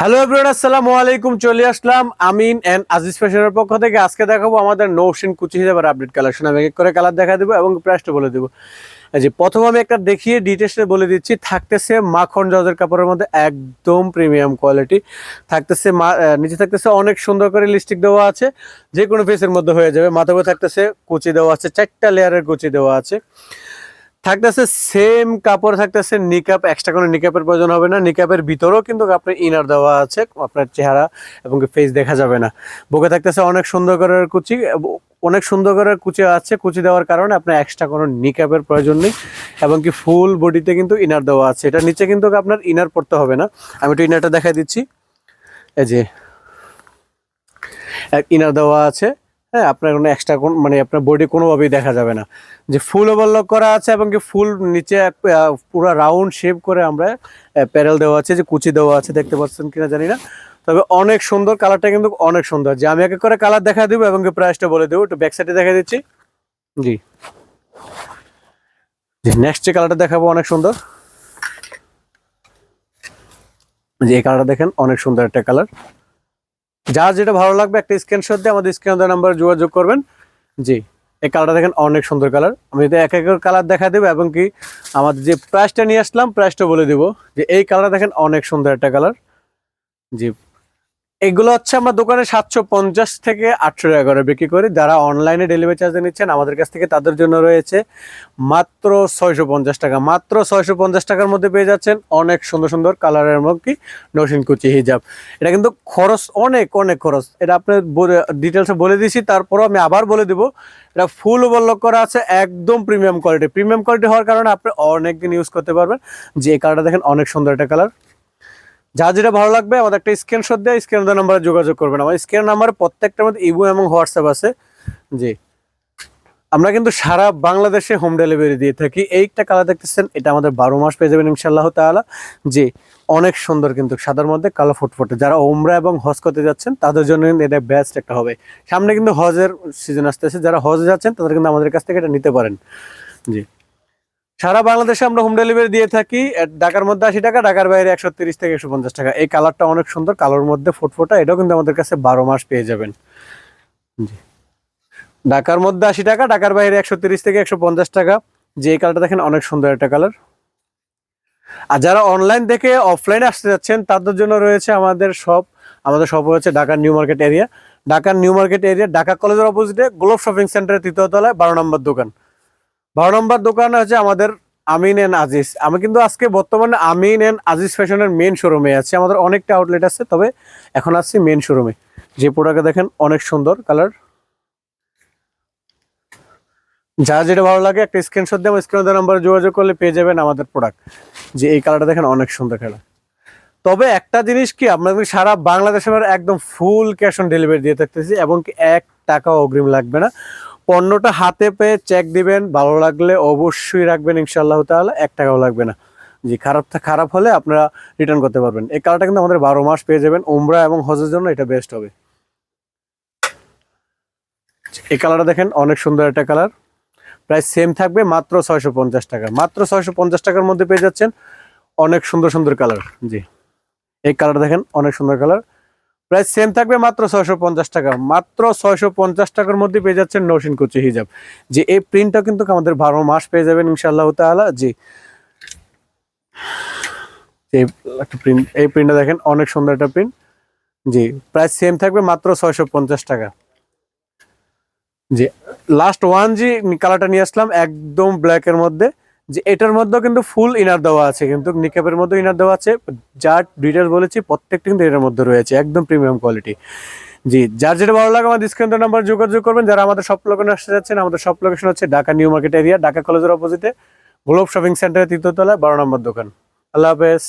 Hello everyone আসসালামু আলাইকুম, চলে আসলাম আমিন এন্ড আজিজ ফ্যাশনের পক্ষ থেকে। আজকে দেখাবো আমাদের নৌশিন কুচি হিসাবে আপডেট কালেকশন আমি এক করে কালার দেখা দেবো এবং প্রাইসটা বলে দেবো। যে প্রথম আমি একটা দেখিয়ে ডিটেলসে বলে দিচ্ছি, থাকতেছে মাখন জজের কাপড়ের মধ্যে একদম প্রিমিয়াম কোয়ালিটি থাকতেছে নিচে থাকতেছে অনেক সুন্দর করে লিপস্টিক দেওয়া আছে যে কোনো ফেসের মধ্যে হয়ে যাবে। মাথায় থাকতেছে কুচি দেওয়া আছে, চারটা লেয়ারের কুচি দেওয়া আছে। থাকতেছে সেম কাপড় থাকতেছে নিকাপ এক্সট্রা কোনো নিকাপের প্রয়োজন হবে না। নিকাপের ভিতরেও কিন্তু আপনার ইনার দেওয়া আছে, আপনার চেহারা এবং ফেস দেখা যাবে না। বুকে থাকতেছে অনেক সুন্দর করে কুচি, অনেক সুন্দর করে কুচি আছে, কুচি দেওয়ার কারণে আপনার এক্সট্রা কোনো নিকাপের প্রয়োজন নেই এবং কি ফুল বডিতে কিন্তু ইনার দেওয়া আছে। এটা নিচে কিন্তু আপনার ইনার পড়তে হবে না। আমি একটু ইনারটা দেখাই দিচ্ছি। এই যে ইনার দেওয়া আছে। হ্যাঁ আপনার কোনো এক্সট্রা কোন মানে আপনার বডি কোনোভাবেই দেখা যাবে না। যে ফুল ওভারলক করা আছে এবং কি ফুল নিচে পুরো রাউন্ড শেপ করে আমরা প্যারেল দেওয়া আছে, যে কুচি দেওয়া আছে, দেখতে পাচ্ছেন কিনা জানি না। তবে অনেক সুন্দর কালারটা কিন্তু অনেক সুন্দর। যে আমি এক করে কালার দেখা দেবো এবং কি প্রাইসটা বলে দেবো, একটু ব্যাক সাইডে দেখা দিচ্ছি। জি। জি নেক্সট যে কালারটা দেখাবো অনেক সুন্দর। যে এই কালারটা দেখেন, অনেক সুন্দর একটা কালার যার যেটা ভালো লাগবে একটা স্ক্রিনশট দিয়ে আমাদের স্ক্রিন নাম্বার যোগাযোগ করবেন। জি, এই কালারটা দেখেন অনেক সুন্দর কালার আমি যদি এক এক কালার দেখা দেবো এবং কি আমাদের যে প্রাইসটা নিয়ে আসলাম প্রাইসটা বলে দেবো যে এই কালারটা দেখেন অনেক সুন্দর একটা কালার জি এগুলো হচ্ছে আমার দোকানে সাতশো পঞ্চাশ থেকে আটশো টাকা করে বিক্রি করি। যারা অনলাইনে ডেলিভারি চার্জ নিচ্ছেন, আমাদের কাছ থেকে তাদের জন্য রয়েছে মাত্র ছয়শো পঞ্চাশ টাকা। মাত্র ছয়শো পঞ্চাশ টাকার মধ্যে পেয়ে যাচ্ছেন অনেক সুন্দর সুন্দর কালারের মধ্যে নসিন কুচি হিজাব। এটা কিন্তু খরচ, অনেক অনেক খরচ। এটা আপনার ডিটেলসে বলে দিয়েছি, তারপরও আমি আবার বলে দিব। এটা ফুল ওভারলক করা আছে, একদম প্রিমিয়াম কোয়ালিটি প্রিমিয়াম কোয়ালিটি হওয়ার কারণে আপনি অনেক দিন ইউজ করতে পারবেন। যে কালারটা দেখেন, অনেক সুন্দর একটা কালার যা যেটা ভালো লাগবে, আমাদের একটা স্ক্রিনশট দিয়ে স্ক্রিন নাম্বারে যোগাযোগ করবেন। আমার স্ক্রিন নাম্বার প্রত্যেকটার মধ্যে ইবো এবং হোয়াটসঅ্যাপ আছে। জি। আমরা কিন্তু সারা বাংলাদেশে হোম ডেলিভারি দিয়ে থাকি। এইটা কালার দেখতেছেন, এটা আমাদের বারো মাস পেয়ে যাবেন ইনশাল্লাহ তাআলা। জি, অনেক সুন্দর কিন্তু সাদার মধ্যে কালো ফুটফুটে। যারা ওমরা এবং হজ করতে যাচ্ছেন, তাদের জন্য এটা বেস্ট একটা হবে। সামনে কিন্তু হজের সিজন আসতেছে। যারা হজে যাচ্ছেন, তাদের কিন্তু আমাদের কাছ থেকে এটা নিতে পারেন। জি। সারা বাংলাদেশে আমরা হোম ডেলিভারি দিয়ে থাকি ঢাকার মধ্যে আশি টাকা, ঢাকার বাইরে একশো তিরিশ থেকে একশো পঞ্চাশ টাকা। এই কালারটা অনেক সুন্দর, কালোর মধ্যে ফুটফোটা, এটাও কিন্তু আমাদের কাছে বারো মাস পেয়ে যাবেন। জি। ঢাকার মধ্যে আশি টাকা, ঢাকার বাইরে একশো তিরিশ থেকে একশো পঞ্চাশ টাকা। যে এই কালারটা দেখেন, অনেক সুন্দর একটা কালার। আর যারা অনলাইন দেখে অফলাইনে আসতে যাচ্ছেন, তাদের জন্য রয়েছে আমাদের সব আমাদের সব হচ্ছে ঢাকার নিউ মার্কেট এরিয়া ঢাকার নিউ মার্কেট এরিয়া ঢাকা কলেজের অপোজিটে গ্লোব শপিং সেন্টারের তৃতীয় তলায়, বারো নম্বর দোকান। বারো নম্বর দোকান হচ্ছে আমাদের আমিন এন্ড আজিজ। আমি কিন্তু আজকে বর্তমানে আমিন এন্ড আজিজ ফ্যাশনের মেন শোরুমে আছি। আমাদের অনেকটা আউটলেট আছে, তবে এখন আসছি মেন শোরুমে যে প্রোডাক্ট দেখেন, অনেক সুন্দর কালার যা যেটা ভালো লাগে, একটা স্ক্রিনশট দিয়ে আমার স্ক্রিন নাম্বারে যোগাযোগ করলে পেয়ে যাবেন আমাদের প্রোডাক্ট যে এই কালারটা দেখেন, অনেক সুন্দর কালার তবে একটা জিনিস কি, আপনাদের সারা বাংলাদেশে একদম ফুল ক্যাশ অন ডেলিভারি দিয়ে থাকতেছি, এবং এক টাকাও অগ্রিম লাগবে না। পণ্যটা হাতে পেয়ে চেক দিবেন, ভালো লাগলে অবশ্যই রাখবেন ইনশাআল্লাহ তাহলে এক টাকাও লাগবে না। জি, খারাপ খারাপ হলে আপনারা রিটার্ন করতে পারবেন। এই কালারটা কিন্তু আমাদের বারো মাস পেয়ে যাবেন, উমরা এবং হজের জন্য এটা বেস্ট হবে। এই কালারটা দেখেন, অনেক সুন্দর একটা কালার প্রায় সেম থাকবে, মাত্র ছয়শো পঞ্চাশ টাকা। মাত্র ছয়শো পঞ্চাশ টাকার মধ্যে পেয়ে যাচ্ছেন অনেক সুন্দর সুন্দর কালার জি, এই কালার দেখেন, অনেক সুন্দর কালার প্রাইস সেম থাকবে মাত্র ছয়শো পঞ্চাশ টাকা। মাত্র ছয়শো পঞ্চাশ টাকার মধ্যে পেয়ে যাচ্ছেন নৌসিন কুচি হিজাব। যে এই প্রিন্টটা কিন্তু আমাদের বারো মাস পেয়ে যাবেন ইনশাল্লাহ তাআলা। জি। এই একটা প্রিন্ট এই প্রিন্টটা দেখেন, অনেক সুন্দর একটা প্রিন্ট জি প্রাইস সেম থাকবে মাত্র ছয়শো পঞ্চাশ টাকা। জি লাস্ট ওয়ান জি কালারটা নিয়ে আসলাম, একদম ব্ল্যাকের মধ্যে। যে এটার মধ্যেও কিন্তু ফুল ইনার দেওয়া আছে, কিন্তু নিকাপের মধ্যে ইনার দেওয়া আছে যার ডিটেলস বলেছি, প্রত্যেকটা কিন্তু এটার মধ্যে রয়েছে, একদম প্রিমিয়াম কোয়ালিটি জি, যার যেটা ভালো লাগে আমার ডিসকাউন্ট নাম্বার যোগাযোগ করবেন। যারা আমাদের সব লোকেশন আসতে যাচ্ছেন, আমাদের সব লোকেশন হচ্ছে Dhaka new market area, Dhaka কলেজের অপোজিটে গ্লোব শপিং সেন্টারের তৃতীয় তলায়, বারো নম্বর দোকান। আল্লাহ হাফেজ।